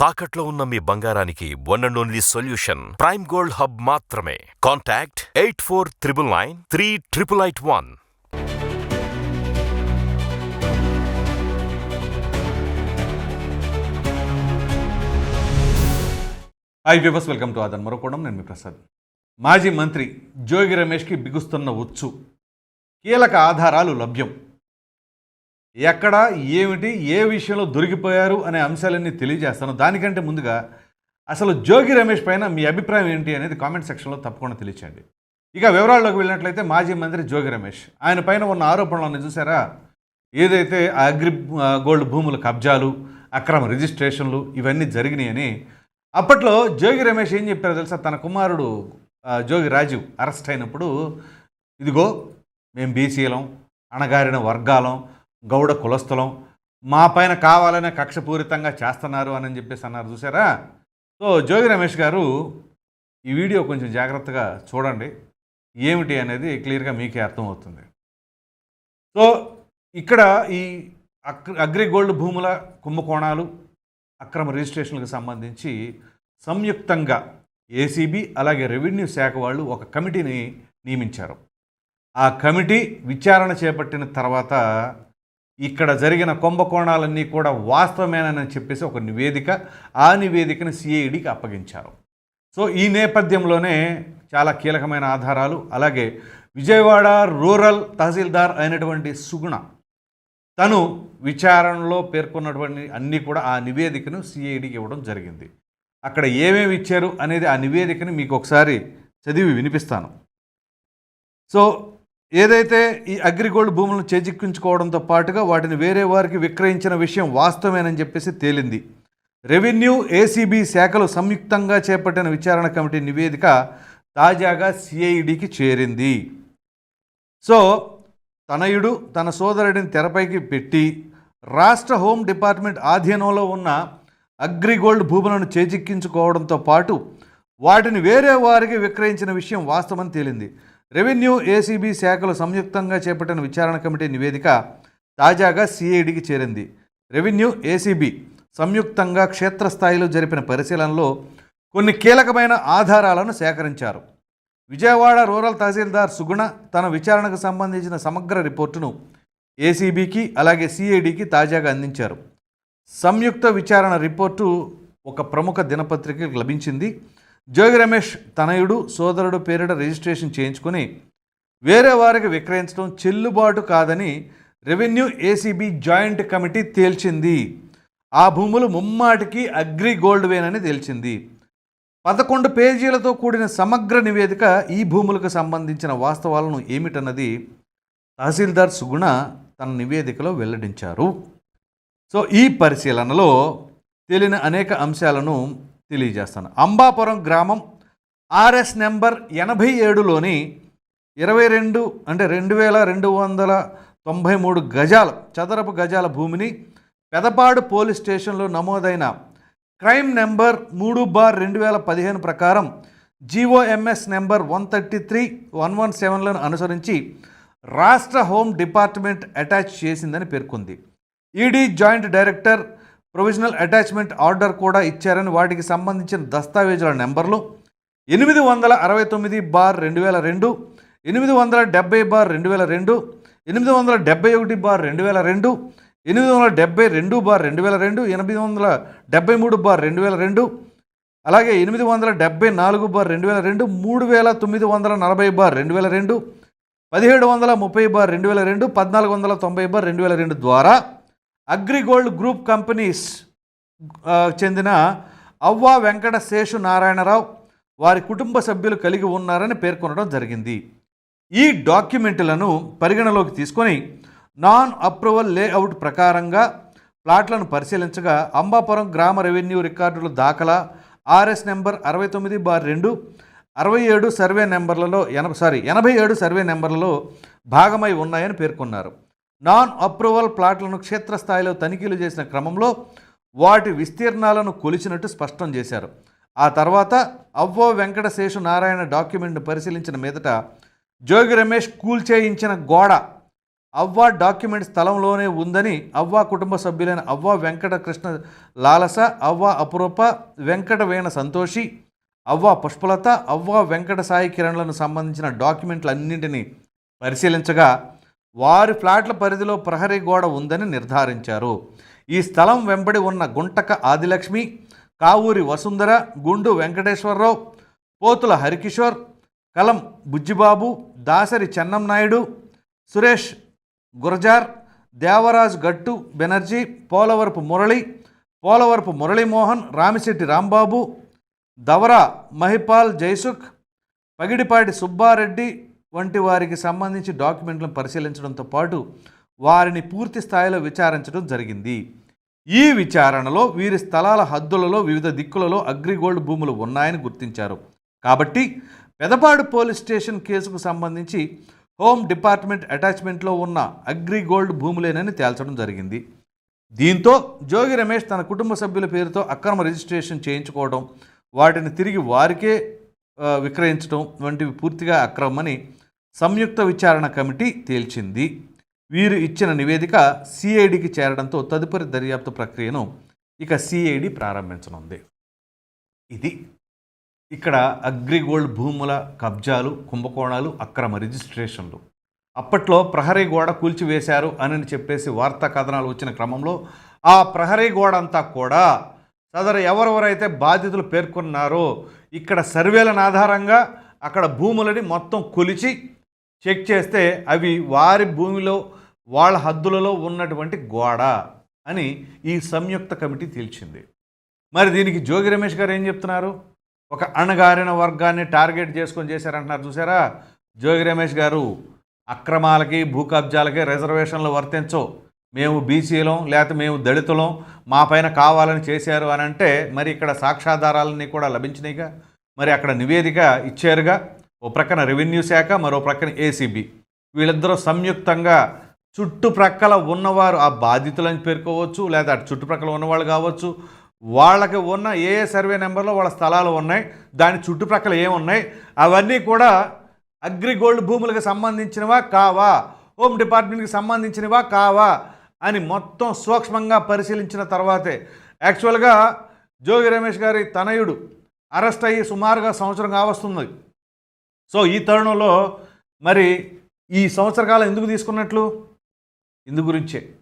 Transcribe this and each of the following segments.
తాకట్లో ఉన్న మీ బంగారానికి one and only solution prime gold hub మాత్రమే. Contact eight four triple nine three triple eight one hi viewers welcome to Aadhan మరొకడం నేను మీ ప్రసాద్. మాజీ మంత్రి జోగి రమేష్కి బిగుస్తున్న ఉచ్చు. కీలక ఆధారాలు లభ్యం. ఎక్కడ ఏమిటి ఏ విషయంలో దొరికిపోయారు అనే అంశాలన్నీ తెలియజేస్తాను. దానికంటే ముందుగా అసలు జోగి రమేష్ పైన మీ అభిప్రాయం ఏంటి అనేది కామెంట్ సెక్షన్లో తప్పకుండా తెలియచేయండి. ఇక వివరాల్లోకి వెళ్ళినట్లయితే మాజీ మంత్రి జోగి రమేష్. ఆయన పైన ఉన్న ఆరోపణలను చూసారా? ఏదైతే ఆ అగ్రి గోల్డ్ భూముల కబ్జాలు అక్రమ రిజిస్ట్రేషన్లు ఇవన్నీ జరిగినాయని అప్పట్లో జోగి రమేష్ ఏం చెప్పారో తెలుసా? తన కుమారుడు జోగి రాజీవ్ అరెస్ట్ అయినప్పుడు ఇదిగో మేము బీసీలం అణగారిన వర్గాలం గౌడ కులస్థలం మా పైన కావాలనే కక్షపూరితంగా చేస్తున్నారు అని చెప్పేసి అన్నారు. చూసారా సో జోగి రమేష్ గారు ఈ వీడియో కొంచెం జాగ్రత్తగా చూడండి. ఏమిటి అనేది క్లియర్గా మీకే అర్థమవుతుంది. సో ఇక్కడ ఈ అగ్రి గోల్డ్ భూముల కుంభకోణాలు అక్రమ రిజిస్ట్రేషన్లకు సంబంధించి సంయుక్తంగా ఏసీబీ అలాగే రెవెన్యూ శాఖ వాళ్ళు ఒక కమిటీని నియమించారు. ఆ కమిటీ విచారణ చేపట్టిన తర్వాత ఇక్కడ జరిగిన కుంభకోణాలన్నీ కూడా వాస్తవమేనని చెప్పేసి ఒక నివేదిక ఆ నివేదికను సిఐడికి అప్పగించారు. సో ఈ నేపథ్యంలోనే చాలా కీలకమైన ఆధారాలు అలాగే విజయవాడ రూరల్ తహసీల్దార్ అయినటువంటి సుగుణ తను విచారణలో పేర్కొన్నటువంటి అన్నీ కూడా ఆ నివేదికను సిఐడికి ఇవ్వడం జరిగింది. అక్కడ ఏమేమి ఇచ్చారు అనేది ఆ నివేదికని మీకు ఒకసారి చదివి వినిపిస్తాను. సో ఏదైతే ఈ అగ్రిగోల్డ్ భూములను చేజిక్కించుకోవడంతో పాటుగా వాటిని వేరే వారికి విక్రయించిన విషయం వాస్తవమేనని చెప్పేసి తేలింది. రెవెన్యూ ఏసీబీ శాఖలు సంయుక్తంగా చేపట్టిన విచారణ కమిటీ నివేదిక తాజాగా సిఐడికి చేరింది. సో తనయుడు తన సోదరుడిని తెరపైకి పెట్టి రాష్ట్ర హోం డిపార్ట్మెంట్ ఆధీనంలో ఉన్న అగ్రిగోల్డ్ భూములను చేజిక్కించుకోవడంతో పాటు వాటిని వేరే వారికి విక్రయించిన విషయం వాస్తవమని తేలింది. రెవెన్యూ ఏసీబీ శాఖలు సంయుక్తంగా చేపట్టిన విచారణ కమిటీ నివేదిక తాజాగా సిఐడికి చేరింది. రెవెన్యూ ఏసీబీ సంయుక్తంగా క్షేత్రస్థాయిలో జరిపిన పరిశీలనలో కొన్ని కీలకమైన ఆధారాలను సేకరించారు. విజయవాడ రూరల్ తహసీల్దార్ సుగుణ తన విచారణకు సంబంధించిన సమగ్ర రిపోర్టును ఏసీబీకి అలాగే సిఐడికి తాజాగా అందించారు. సంయుక్త విచారణ రిపోర్టు ఒక ప్రముఖ దినపత్రికకు లభించింది. జోగి రమేష్ తనయుడు సోదరుడు పేరిట రిజిస్ట్రేషన్ చేయించుకొని వేరే వారికి విక్రయించడం చెల్లుబాటు కాదని రెవెన్యూ ఏసీబీ జాయింట్ కమిటీ తేల్చింది. ఆ భూములు ముమ్మాటికి అగ్రి గోల్డ్వేనని తేల్చింది. పదకొండు పేజీలతో కూడిన సమగ్ర నివేదిక ఈ భూములకు సంబంధించిన వాస్తవాలను ఏమిటన్నది తహసీల్దార్ సుగుణ తన నివేదికలో వెల్లడించారు. సో ఈ పరిశీలనలో తేలిన అనేక అంశాలను తెలియజేస్తాను. అంబాపురం గ్రామం ఆర్ఎస్ నెంబర్ ఎనభై ఏడులోని ఇరవై రెండు అంటే రెండు వేల రెండు వందల తొంభై మూడు గజాల చదరపు గజాల భూమిని పెదపాడు పోలీస్ స్టేషన్లో నమోదైన క్రైమ్ నెంబర్ మూడు బార్ రెండు వేల పదిహేను ప్రకారం GOMS number one thirty three one one సెవెన్లను అనుసరించి రాష్ట్ర హోమ్ డిపార్ట్మెంట్ అటాచ్ చేసిందని పేర్కొంది. ED joint director provisional attachment order కూడా ఇచ్చారని వాటికి సంబంధించిన దస్తావేజుల నెంబర్లు ఎనిమిది వందల అరవై తొమ్మిది బార్ రెండు వేల రెండు ఎనిమిది వందల డెబ్బై బార్ రెండు వేల రెండు ఎనిమిది వందల డెబ్బై ఒకటి బార్ రెండు వేల రెండు ఎనిమిది వందల డెబ్బై రెండు బార్ రెండు వేల రెండు ఎనిమిది వందల డెబ్బై మూడు బార్ రెండు వేల రెండు అలాగే ఎనిమిది వందల డెబ్బై నాలుగు బార్ రెండు వేల రెండు మూడు వేల తొమ్మిది వందల నలభై బార్ రెండు వేల రెండు పదిహేడు వందల ముప్పై బార్ రెండు వేల రెండు పద్నాలుగు వందల తొంభై బార్ రెండు వేల రెండు ద్వారా అగ్రిగోల్డ్ గ్రూప్ కంపెనీస్ చెందిన అవ్వా వెంకట శేషు నారాయణరావు వారి కుటుంబ సభ్యులు కలిగి ఉన్నారని పేర్కొనడం జరిగింది. ఈ డాక్యుమెంట్లను పరిగణలోకి తీసుకొని నాన్ అప్రూవల్ లేఅవుట్ ప్రకారంగా ప్లాట్లను పరిశీలించగా అంబాపురం గ్రామ రెవెన్యూ రికార్డులు దాఖలా ఆర్ఎస్ నెంబర్ అరవై తొమ్మిది బార్ రెండు అరవై ఏడు సర్వే నెంబర్లలో ఎనభై సారీ ఎనభై ఏడు సర్వే నెంబర్లలో భాగమై ఉన్నాయని పేర్కొన్నారు. నాన్ అప్రూవల్ ప్లాట్లను క్షేత్రస్థాయిలో తనిఖీలు చేసిన క్రమంలో వాటి విస్తీర్ణాలను కొలిచినట్టు స్పష్టం చేశారు. ఆ తర్వాత అవ్వో వెంకట శేషు నారాయణ డాక్యుమెంట్ను పరిశీలించిన మీదట జోగి రమేష్ కూల్చేయించిన గోడ అవ్వ డాక్యుమెంట్ స్థలంలోనే ఉందని అవ్వ కుటుంబ సభ్యులైన అవ్వ వెంకటకృష్ణ లాలస అవ్వ అపురూప వెంకటవేణ సంతోషి అవ్వ పుష్పలత అవ్వ వెంకట సాయి కిరణ్లను సంబంధించిన డాక్యుమెంట్లన్నింటినీ పరిశీలించగా వారి ఫ్లాట్ల పరిధిలో ప్రహరీ గోడ ఉందని నిర్ధారించారు. ఈ స్థలం వెంబడి ఉన్న గుంటక ఆదిలక్ష్మి కావూరి వసుంధర గుండు వెంకటేశ్వరరావు పోతుల హరికిషోర్ కలం బుజ్జిబాబు దాసరి చెన్నంనాయుడు సురేష్ గురజార్ దేవరాజ్ గట్టు బెనర్జీ పోలవరపు మురళి పోలవరపు మురళీమోహన్ రామిశెట్టి రాంబాబు దవరా మహిపాల్ జైసుఖ్ పగిడిపాటి సుబ్బారెడ్డి వంటి వారికి సంబంధించి డాక్యుమెంట్లను పరిశీలించడంతో పాటు వారిని పూర్తి స్థాయిలో విచారించడం జరిగింది. ఈ విచారణలో వీరి స్థలాల హద్దులలో వివిధ దిక్కులలో అగ్రిగోల్డ్ భూములు ఉన్నాయని గుర్తించారు. కాబట్టి పెదపాడు పోలీస్ స్టేషన్ కేసుకు సంబంధించి హోమ్ డిపార్ట్మెంట్ అటాచ్మెంట్లో ఉన్న అగ్రిగోల్డ్ భూములేనని తేల్చడం జరిగింది. దీంతో జోగి రమేష్ తన కుటుంబ సభ్యుల పేరుతో అక్రమ రిజిస్ట్రేషన్ చేయించుకోవడం వాటిని తిరిగి వారికే విక్రయించడం వంటివి పూర్తిగా అక్రమని సంయుక్త విచారణ కమిటీ తేల్చింది. వీరు ఇచ్చిన నివేదిక సిఐడికి చేరడంతో తదుపరి దర్యాప్తు ప్రక్రియను ఇక సిఐడి ప్రారంభించనుంది. ఇది ఇక్కడ అగ్రిగోల్డ్ భూముల కబ్జాలు కుంభకోణాలు అక్రమ రిజిస్ట్రేషన్లు. అప్పట్లో ప్రహరీ గోడ కూల్చివేశారు అని చెప్పేసి వార్తా కథనాలు వచ్చిన క్రమంలో ఆ ప్రహరీ గోడ అంతా కూడా సదరు ఎవరెవరైతే బాధితులు పేర్కొన్నారో ఇక్కడ సర్వేలను ఆధారంగా అక్కడ భూములని మొత్తం కొలిచి చెక్ చేస్తే అవి వారి భూమిలో వాళ్ళ హద్దులలో ఉన్నటువంటి గోడ అని ఈ సంయుక్త కమిటీ తేల్చింది. మరి దీనికి జోగి రమేష్ గారు ఏం చెప్తున్నారు? ఒక అణగారిన వర్గాన్ని టార్గెట్ చేసుకొని చేశారంటున్నారు చూసారా? జోగి రమేష్ గారు అక్రమాలకి భూ కబ్జాలకి రిజర్వేషన్లు వర్తించవు మేము బీసీలం లేకపోతే మేము దళితులం మా పైన కావాలని చేశారు అని అంటే మరి ఇక్కడ సాక్ష్యాధారాలన్నీ కూడా లభించినాయిగా? మరి అక్కడ నివేదిక ఇచ్చారుగా? ఓ ప్రక్కన రెవెన్యూ శాఖ మరో ప్రక్కన ఏసీబీ వీళ్ళిద్దరూ సంయుక్తంగా చుట్టుప్రక్కల ఉన్నవారు ఆ బాధితులని పేర్కోవచ్చు లేదా అటు చుట్టుప్రక్కల ఉన్నవాళ్ళు కావచ్చు. వాళ్ళకి ఉన్న ఏ ఏ సర్వే నెంబర్లో వాళ్ళ స్థలాలు ఉన్నాయి దాని చుట్టుప్రక్కల ఏమున్నాయి అవన్నీ కూడా అగ్రిగోల్డ్ భూములకు సంబంధించినవా కావా హోమ్ డిపార్ట్మెంట్కి సంబంధించినవా కావా అని మొత్తం సూక్ష్మంగా పరిశీలించిన తర్వాతే. యాక్చువల్గా జోగి రమేష్ గారి తనయుడు అరెస్ట్ అయ్యి సుమారుగా సంవత్సరం కావస్తుంది సో ఈ తరుణంలో మరి ఈ సంవత్సర కాలం ఎందుకు తీసుకున్నట్లు? ఇందు గురించే.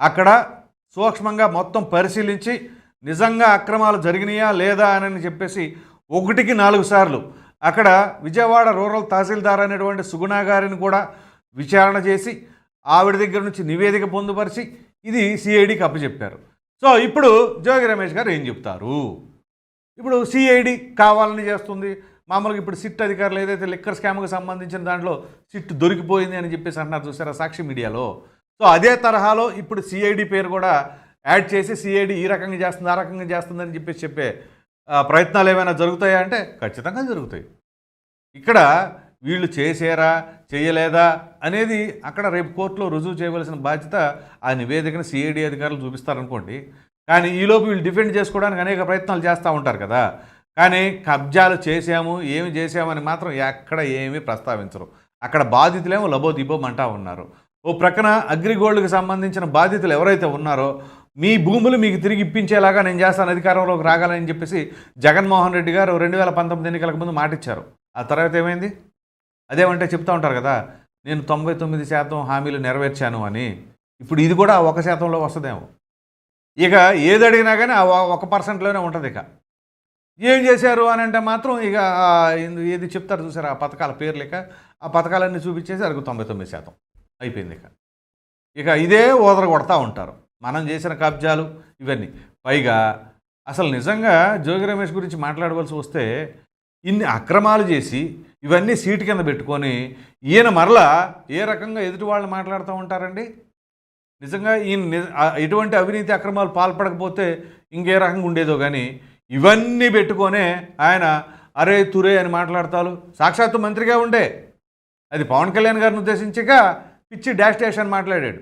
అక్కడ సూక్ష్మంగా మొత్తం పరిశీలించి నిజంగా అక్రమాలు జరిగినాయా లేదా అని చెప్పేసి ఒకటికి నాలుగు సార్లు. అక్కడ విజయవాడ రూరల్ తహసీల్దార్ అనేటువంటి సుగుణా గారిని కూడా విచారణ చేసి ఆవిడ దగ్గర నుంచి నివేదిక పొందుపరిచి ఇది సిఐడికి అప్పచెప్పారు. సో ఇప్పుడు జోగి రమేష్ గారు ఏం చెప్తారు? ఇప్పుడు సిఐడి కావాలని చేస్తుంది. మామూలుగా ఇప్పుడు సిట్ అధికారులు ఏదైతే లిక్కర్ స్కామ్కి సంబంధించిన దాంట్లో సిట్ దొరికిపోయింది అని చెప్పేసి అంటున్నారు చూసారా సాక్షి మీడియాలో? సో అదే తరహాలో ఇప్పుడు సిఐడి పేరు కూడా యాడ్ చేసి సిఐడి ఈ రకంగా చేస్తుంది ఆ రకంగా చేస్తుందని చెప్పేసి చెప్పే ప్రయత్నాలు ఏమైనా జరుగుతాయా అంటే ఖచ్చితంగా జరుగుతాయి. ఇక్కడ వీళ్ళు చేసారా చేయలేదా అనేది అక్కడ రేపు కోర్టులో రుజువు చేయవలసిన బాధ్యత ఆ నివేదికను సిఐడి అధికారులు చూపిస్తారనుకోండి. కానీ ఈలోపు వీళ్ళు డిఫెండ్ చేసుకోవడానికి అనేక ప్రయత్నాలు చేస్తూ ఉంటారు కదా. కానీ కబ్జాలు చేసాము ఏమి చేసామని మాత్రం ఎక్కడ ఏమీ ప్రస్తావించరు. అక్కడ బాధితులేమో లబో దిబోమంటా ఉన్నారు. ఓ ప్రక్కన అగ్రిగోల్డ్కి సంబంధించిన బాధితులు ఎవరైతే ఉన్నారో మీ భూములు మీకు తిరిగి ఇప్పించేలాగా నేను చేస్తాను అధికారంలోకి రాగాలని చెప్పేసి జగన్మోహన్ రెడ్డి గారు రెండు వేల పంతొమ్మిది ఎన్నికలకు ముందు మాటిచ్చారు. ఆ తర్వాత ఏమైంది? అదేమంటే చెప్తా ఉంటారు కదా నేను తొంభై తొమ్మిది శాతం హామీలు నెరవేర్చాను అని. ఇప్పుడు ఇది కూడా ఒక శాతంలో వస్తుందేమో. ఇక ఏది అడిగినా కానీ ఆ ఒక పర్సెంట్లోనే ఉంటుంది ఇక. ఏం చేశారు అని అంటే మాత్రం ఇక ఏంది- ఏది చెప్తారు చూసారు? ఆ పథకాల పేర్లు ఇక ఆ పథకాలన్నీ చూపించేసి అరకు తొంభై తొమ్మిది శాతం అయిపోయింది ఇక. ఇక ఇదే ఓదర కొడతా ఉంటారు. మనం చేసిన కబ్జాలు ఇవన్నీ. పైగా అసలు నిజంగా జోగి రమేష్ గురించి మాట్లాడవలసి వస్తే ఇన్ని అక్రమాలు చేసి ఇవన్నీ సీటు కింద పెట్టుకొని ఈయన మరలా ఏ రకంగా ఎదుటి వాళ్ళు మాట్లాడుతూ ఉంటారండి? నిజంగా ఈయన ఎటువంటి అవినీతి అక్రమాలు పాల్పడకపోతే ఇంకే రకంగా ఉండేదో కానీ ఇవన్నీ పెట్టుకొనే ఆయన అరే తురే అని మాట్లాడతారు సాక్షాత్తు మంత్రిగా ఉండే. అది పవన్ కళ్యాణ్ గారిని ఉద్దేశించక పిచ్చి డాష్ డాష్ అని మాట్లాడాడు.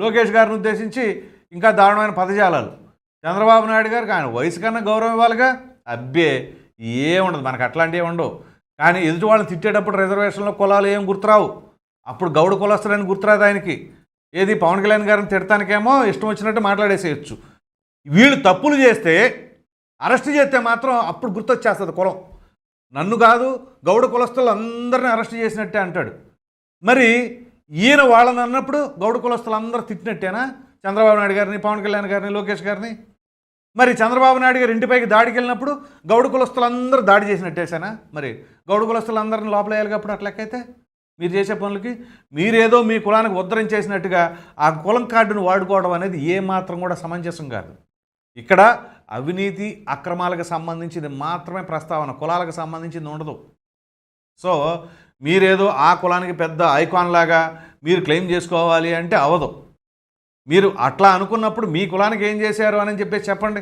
లోకేష్ గారిని ఉద్దేశించి ఇంకా దారుణమైన పదజాలాలు. చంద్రబాబు నాయుడు గారికి ఆయన వయసు కన్నా గౌరవం ఇవ్వాలిగా? అబ్బే ఏముండదు మనకు అట్లాంటివి ఉండవు. కానీ ఎదుటి వాళ్ళని తిట్టేటప్పుడు రిజర్వేషన్లో కులాలు ఏం గుర్తురావు? అప్పుడు గౌడ కులస్తులని గుర్తురాదు ఆయనకి. ఏది పవన్ కళ్యాణ్ గారిని తిడతానికేమో ఇష్టం వచ్చినట్టు మాట్లాడేసేయచ్చు. వీళ్ళు తప్పులు చేస్తే అరెస్ట్ చేస్తే మాత్రం అప్పుడు గుర్తొచ్చేస్తుంది కులం. నన్ను కాదు గౌడ కులస్తులు అందరిని అరెస్ట్ చేసినట్టే అంటాడు. మరి ఈయన వాళ్ళని అన్నప్పుడు గౌడ కులస్తులు అందరూ తిట్టినట్టేనా? చంద్రబాబు నాయుడు గారిని పవన్ కళ్యాణ్ గారిని లోకేష్ గారిని? మరి చంద్రబాబు నాయుడు గారు ఇంటిపైకి దాడికి వెళ్ళినప్పుడు గౌడ కులస్తులు అందరూ దాడి చేసినట్టేసానా మరి గౌడ కులస్తులు అందరిని లోపలేయాలి అప్పుడు అట్లెక్కైతే మీరు చేసే పనులకి మీరేదో మీ కులానికి ఉద్ధరించేసినట్టుగా ఆ కులం కార్డును వాడుకోవడం అనేది ఏమాత్రం కూడా సమంజసం కాదు. ఇక్కడ అవినీతి అక్రమాలకు సంబంధించింది మాత్రమే ప్రస్తావన కులాలకు సంబంధించింది ఉండదు. సో మీరేదో ఆ కులానికి పెద్ద ఐకాన్ లాగా మీరు క్లెయిమ్ చేసుకోవాలి అంటే అవదు. మీరు అట్లా అనుకున్నప్పుడు మీ కులానికి ఏం చేశారు అని చెప్పేసి చెప్పండి.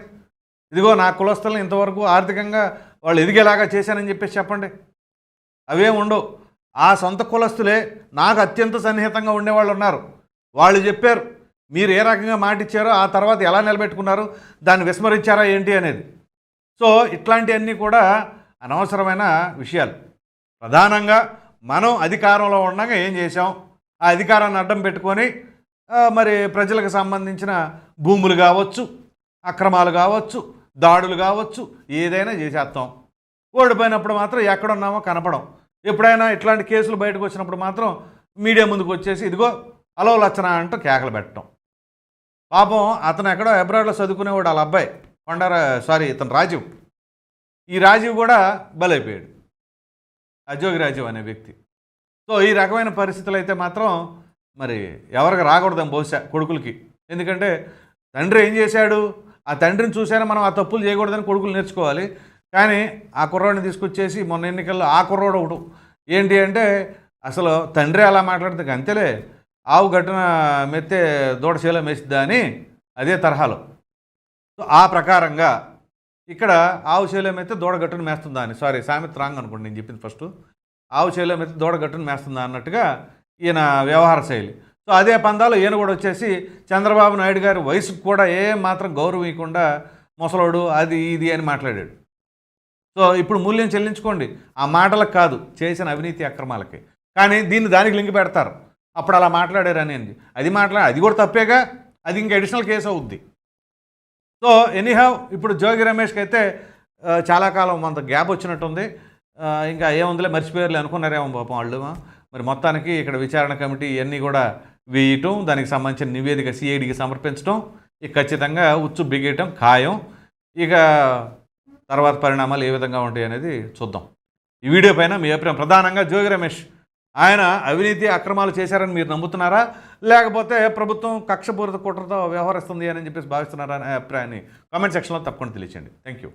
ఇదిగో నా కులస్తులను ఇంతవరకు ఆర్థికంగా వాళ్ళు ఎదిగేలాగా చేశానని చెప్పేసి చెప్పండి. అవేం ఉండవు. ఆ సొంత కులస్తులే నాకు అత్యంత సన్నిహితంగా ఉండేవాళ్ళు ఉన్నారు. వాళ్ళు చెప్పారు మీరు ఏ రకంగా మాట ఇచ్చారో ఆ తర్వాత ఎలా నిలబెట్టుకున్నారు దాన్ని విస్మరించారా ఏంటి అనేది. సో ఇట్లాంటివన్నీ కూడా అనవసరమైన విషయాలు. ప్రధానంగా మనం అధికారంలో ఉండగా ఏం చేశాం? ఆ అధికారాన్ని అడ్డం పెట్టుకొని మరి ప్రజలకు సంబంధించిన భూములు కావచ్చు అక్రమాలు కావచ్చు దాడులు కావచ్చు ఏదైనా చేసేస్తాం ఓడిపోయినప్పుడు మాత్రం ఎక్కడున్నామో కనపడం. ఎప్పుడైనా ఇట్లాంటి కేసులు బయటకు వచ్చినప్పుడు మాత్రం మీడియా ముందుకు వచ్చేసి ఇదిగో అలవలచ్చన అంటూ కేకలు పెట్టడం పాపం అతను ఎక్కడో అబ్రాడ్లో చదువుకునేవాడు వాళ్ళ అబ్బాయి. కొండార సారీ ఇతను రాజీవ్. ఈ రాజీవ్ కూడా బలైపోయాడు. అజోగి రాజీవ్ అనే వ్యక్తి. సో ఈ రకమైన పరిస్థితులు అయితే మాత్రం మరి ఎవరికి రాకూడదాం బహుశా కొడుకులకి. ఎందుకంటే తండ్రి ఏం చేశాడు? ఆ తండ్రిని చూసారా మనం ఆ తప్పులు చేయకూడదని కొడుకులు నేర్చుకోవాలి. కానీ ఆ కుర్రోడిని తీసుకొచ్చేసి మొన్న ఎన్నికల్లో ఆ కుర్రోడు ఒకడు. ఏంటి అంటే అసలు తండ్రి అలా మాట్లాడితే అంతేలే. ఆవు గట్టున మెత్తే దూడశీల మెసిద్దా అని అదే తరహాలో. సో ఆ ప్రకారంగా ఇక్కడ ఆవు శైలం అయితే దూడగట్టును మేస్తుందా అని. సారీ సామెత రాంగ్ అనుకోండి నేను చెప్పింది ఫస్ట్. ఆవు శైలం అయితే దూడగట్టును మేస్తుందా అన్నట్టుగా ఈయన వ్యవహార శైలి. సో అదే పందాలు ఈయన కూడా వచ్చేసి చంద్రబాబు నాయుడు గారి వయసుకు కూడా ఏ మాత్రం గౌరవం ఇవ్వకుండా ముసలోడు అది ఇది అని మాట్లాడాడు. సో ఇప్పుడు మూల్యం చెల్లించుకోండి. ఆ మాటలకు కాదు చేసిన అవినీతి అక్రమాలకి. కానీ దీన్ని దానికి లింక్ పెడతారు. అప్పుడు అలా మాట్లాడారని అంది. అది మాట్లా అది కూడా తప్పేగా? అది ఇంకా అడిషనల్ కేసు అవుద్ది. సో ఎనీహావ్ ఇప్పుడు జోగి రమేష్కి అయితే చాలా కాలం కొంత గ్యాప్ వచ్చినట్టుంది. ఇంకా ఏముందిలే మర్చిపోయారులే అనుకున్నారేమో పాపం వాళ్ళు. మరి మొత్తానికి ఇక్కడ విచారణ కమిటీ ఇవన్నీ కూడా వేయటం దానికి సంబంధించిన నివేదిక సిఐడికి సమర్పించడం ఇక ఖచ్చితంగా ఉచ్చు బిగేయటం ఖాయం. ఇక తర్వాత పరిణామాలు ఏ విధంగా ఉంటాయి అనేది చూద్దాం. ఈ వీడియో పైన మీ అభిప్రాయం. ప్రధానంగా జోగి రమేష్ ఆయన అవినీతి అక్రమాలు చేశారని మీరు నమ్ముతున్నారా? లేకపోతే ప్రభుత్వం కక్షపూరిత కుట్రతో వ్యవహరిస్తుంది అని చెప్పేసి భావిస్తున్నారా అనే అభిప్రాయాన్ని కామెంట్ సెక్షన్లో తప్పకుండా తెలియచండి థ్యాంక్ యూ